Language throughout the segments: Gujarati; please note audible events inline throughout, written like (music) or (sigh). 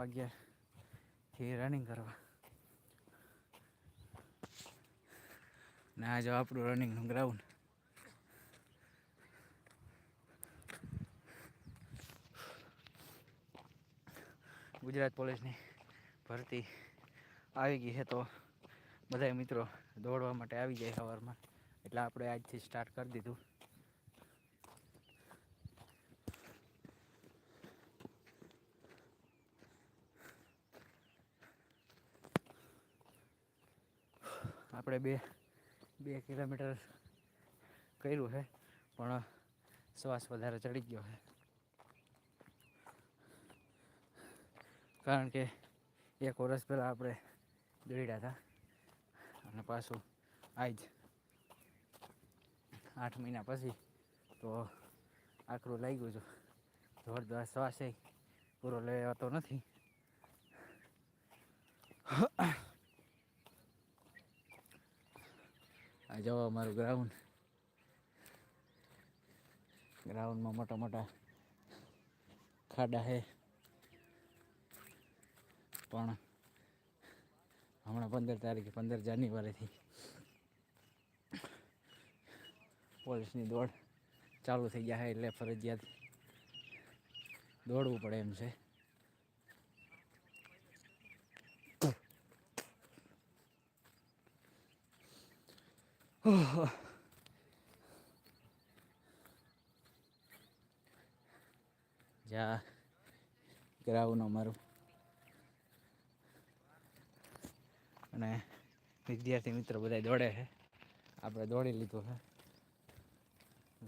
વાગ્યાથી રનિંગ કરવા. ને આ જો આપણું રનિંગનું ગ્રાઉન્ડ ગુજરાત પોલીસની ભરતી આવી ગઈ છે તો બધા મિત્રો દોડવા માટે આવી જાય સવારમાં. એટલે આપણે આજથી સ્ટાર્ટ કરી દીધું. આપણે બે બે કિલોમીટર કર્યું છે, પણ શ્વાસ વધારે ચડી ગયો છે. કારણ કે એક વર્ષ પહેલાં આપણે દોડ્યા હતા, અને પાછું આજ આઠ મહિના પછી તો આકરું લાગ્યું છે. જોરદાર શ્વાસ પૂરો લેવાતો નથી. જવા અમારું ગ્રાઉન્ડ ગ્રાઉન્ડમાં મોટા મોટા ખાડા છે. પણ હમણાં પંદર તારીખે, પંદર જાન્યુઆરીથી પોલીસની દોડ ચાલુ થઈ ગયા છે એટલે ફરજિયાત દોડવું પડે એમ છે. જ્યાં ગ્રાઉન્ડ અમારું. અને વિદ્યાર્થી મિત્રો બધા દોડે છે. આપણે દોડી લીધું છે.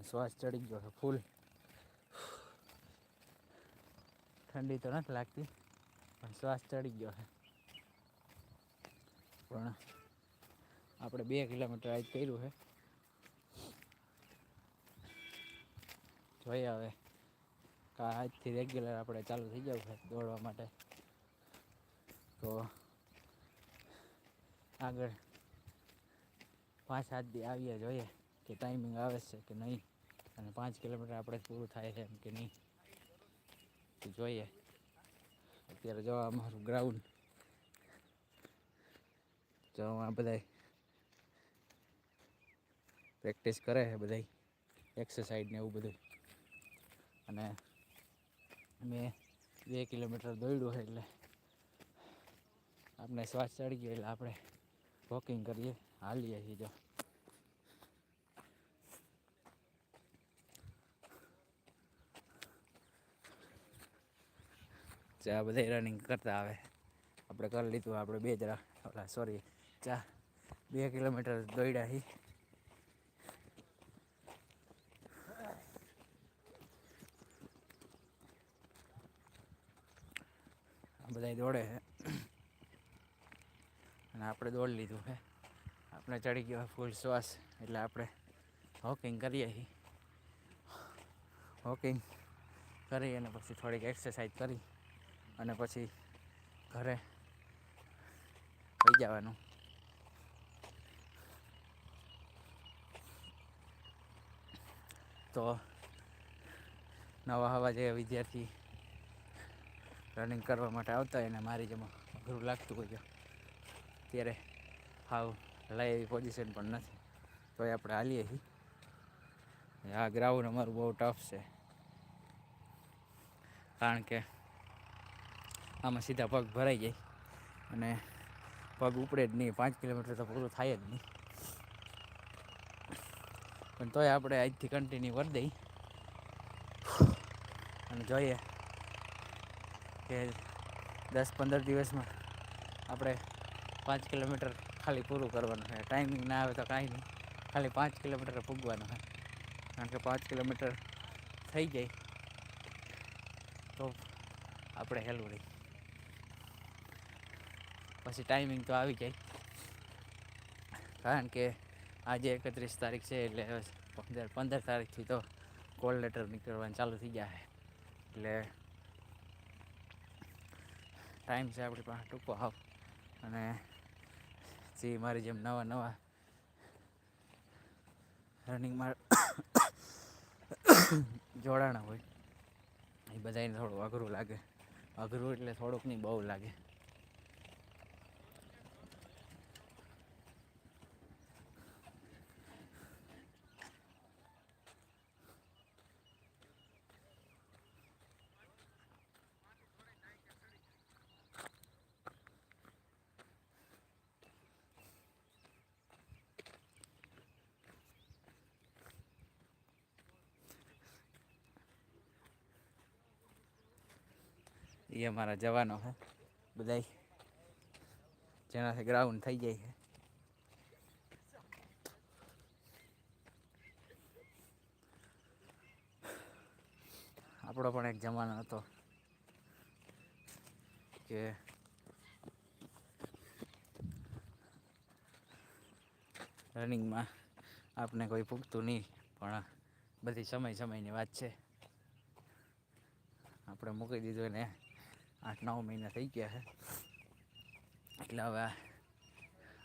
શ્વાસ ચડી ગયો છે ફૂલ. ઠંડી તો નથી લાગતી, પણ શ્વાસ ચડી ગયો છે. પણ આપણે બે કિલોમીટર આજ કર્યું છે. જોઈએ હવે. કા આજથી રેગ્યુલર આપણે ચાલુ થઈ જવું છે દોડવા માટે. તો આગળ પાંચ સાત દી આવીએ જોઈએ કે ટાઈમિંગ આવે છે કે નહીં અને પાંચ કિલોમીટર આપણે પૂરું થાય છે એમ કે નહીં. તો જોઈએ. અત્યારે જો અમારું ગ્રાઉન્ડ જો આ બધા પ્રેક્ટિસ કરે છે બધા એક્સરસાઇઝ ને એવું બધું. અને મેં બે કિલોમીટર દોડ્યું છે એટલે આપણે શ્વાસ ચડી ગયો એટલે આપણે વોકિંગ કરીએ, હાલીએ છીએ જો. ચા બધા રનિંગ કરતા આવે. આપણે કરી લીધું, આપણે બે જરા ઓલા સોરી ચા બે કિલોમીટર દોડ્યા છીએ. બધા દોડે છે. અને આપણે દોડી લીધું છે. આપણે ચડી ગયો ફૂલ શ્વાસ, એટલે આપણે હોકિંગ કરીએ છીએ. હોકિંગ કરી અને પછી થોડીક એક્સરસાઇઝ કરી અને પછી ઘરે થઈ જવાનું. તો નવા હવા જે વિદ્યાર્થી રનિંગ કરવા માટે આવતા હોય અને મારી જેમ અઘરું લાગતું હોય ત્યારે હાવ લાય એવી પોઝિશન પણ નથી. તો આપણે હાલીએ છીએ. આ ગ્રાઉન્ડ અમારું બહુ ટફ છે. કારણ કે આમાં સીધા પગ ભરાઈ જાય. અને પગ ઉપડે જ નહીં. પાંચ કિલોમીટર તો પૂરું થાય જ નહીં. પણ તોય આપણે આજથી કન્ટિન્યુ કરી દઈએ. અને જોઈએ કે દસ પંદર દિવસમાં આપણે પાંચ કિલોમીટર ખાલી પૂરું કરવાનું છે. ટાઈમિંગ ના આવે તો કાંઈ નહીં. ખાલી પાંચ કિલોમીટર પૂગવાનું છે. કારણ કે પાંચ કિલોમીટર થઈ જાય તો આપણે હેલું રહી. પછી ટાઈમિંગ તો આવી જાય. કારણ કે આજે એકત્રીસ તારીખ છે એટલે પંદર પંદર તારીખથી તો કોલ લેટર નીકળવાનું ચાલુ થઈ જાય એટલે ટાઈમ છે આપણી પાસે. ટૂંકો આવ અને જે મારી જેમ નવા નવા રનિંગમાં જોડાણા હોય, એ બધાને થોડું અઘરું લાગે. અઘરું એટલે થોડુંક નહીં, બહુ લાગે. એ અમારા જવાનો છે બધાય જેનાથી ગ્રાઉન્ડ થઈ જાય છે આપણો પણ એક જમાનો હતો કે રનિંગમાં આપને કોઈ પૂગતું નહીં, પણ બધી સમય સમયની વાત છે. આપણે મૂકી દીધું ને આઠ નવ મહિના થઈ ગયા છે. એટલે હવે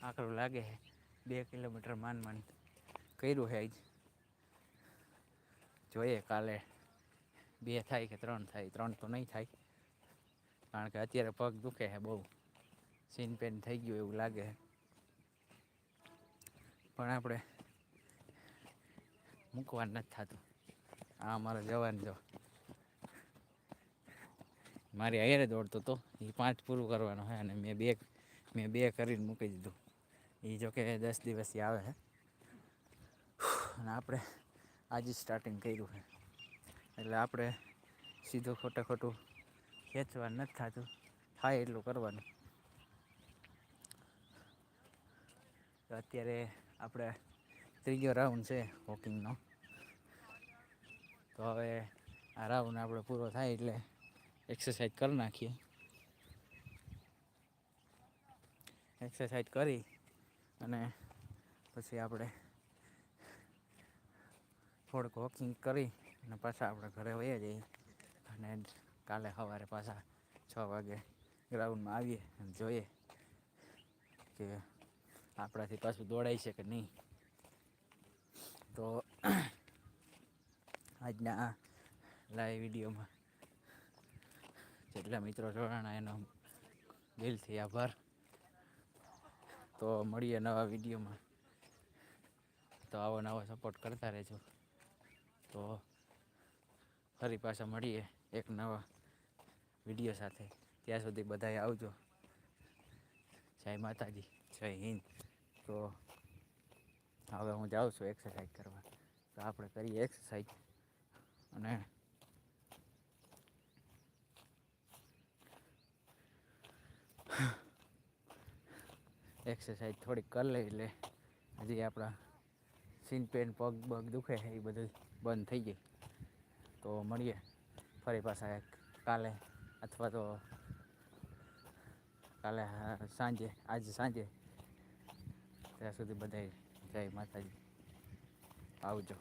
આકરું લાગે છે. બે કિલોમીટર માન માન કર્યું છે આજ. જોઈએ કાલે બે થાય કે ત્રણ થાય. ત્રણ તો નહીં થાય. કારણ કે અત્યારે પગ દુખે છે બહુ. સીન પેન થઈ ગયું એવું લાગે છે. પણ આપણે મૂકવાનું નથી થતું. આ અમારો જવાન જો મારી હારે દોડતો હતો એ પાંચ પૂરું કરવાનું છે અને મેં બે મેં બે કરીને મૂકી દીધું. એ જો કે દસ દિવસથી આવે છે અને આપણે આજે સ્ટાર્ટિંગ કર્યું છે એટલે આપણે સીધું ખોટે ખોટું ખેંચવાનું નથી થતું. થાય એટલું કરવાનું. તો અત્યારે આપણે ત્રીજો રાઉન્ડ છે વોકિંગનો તો હવે આ રાઉન્ડ આપણે પૂરો થાય એટલે એક્સરસાઇઝ કરી નાખીએ. એક્સરસાઇઝ કરી અને પછી આપણે થોડુંક વોકિંગ કરી અને પાછા આપણે ઘરે વહી જઈએ અને કાલે સવારે પાછા છ વાગે ગ્રાઉન્ડમાં આવીએ અને જોઈએ કે આપણાથી પાછું દોડાય છે કે નહીં. તો (clears throat) આજના લાઈવ વિડીયોમાં જેટલા મિત્રો જોડાણા, એનો દિલથી આભાર. તો મળીએ નવા વિડીયોમાં. તો આવો નવો સપોર્ટ કરતા રહેજો. તો ફરી પાછા મળીએ એક નવા વીડિયો સાથે. ત્યાં સુધી બધાએ આવજો. જય માતાજી, જય હિન્દ. તો હવે હું જાઉં છું એક્સરસાઇઝ કરવા. તો આપણે કરીએ એક્સરસાઇઝ અને એક્સરસાઇઝ થોડીક કરી લઈ એટલે હજી આપણા સીન પેન પગ બગ દુખે એ બધું બંધ થઈ જાય તો મળીએ ફરી પાછા કાલે અથવા તો કાલે સાંજે, આજે સાંજે. ત્યાં સુધી બધાય જય માતાજી. આવજો.